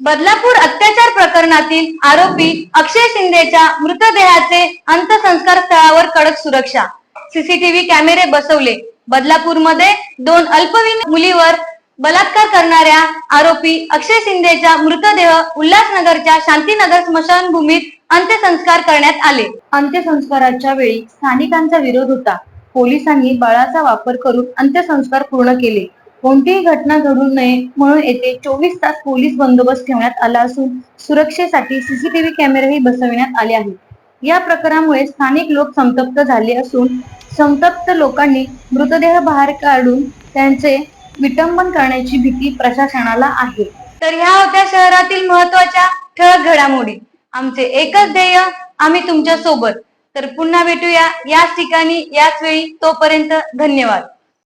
बदलापूर अत्याचार प्रकरणातील आरोपी अक्षय शिंदेच्या मृतदेहाचे अंत्यसंस्कार स्थळावर कडक सुरक्षा. सीसीटीव्ही कॅमेरे बसवले. बदलापूरमध्ये दोन अल्पवयीन मुलीवर बलात्कार करणाऱ्या आरोपी अक्षय शिंदेचा मृतदेह उल्हासनगरच्या शांतीनगर स्मशानभूमीत अंत्यसंस्कार करण्यात आले. अंत्यसंस्काराच्या वेळी स्थानिकांचा विरोध होता. पोलिसांनी बळाचा वापर करून अंत्यसंस्कार पूर्ण केले. कोणतीही घटना घडू नये म्हणून येथे चोवीस तास पोलीस बंदोबस्त ठेवण्यात आला असून सुरक्षेसाठी सीसीटीव्ही कॅमेरेही बसविण्यात आले आहेत. या प्रकारामुळे स्थानिक लोक संतप्त झाले असून संतप्त लोकांनी मृतदेह बाहेर काढून त्यांचे विटंबन करण्याची भीती प्रशासनाला आहे. तर ह्या होत्या शहरातील महत्त्वाच्या ठळक घडामोडी. आमचे एकच ध्येय आम्ही तुमच्यासोबत तर पुन्हा भेटूया याच ठिकाणी याच वेळी तोपर्यंत धन्यवाद.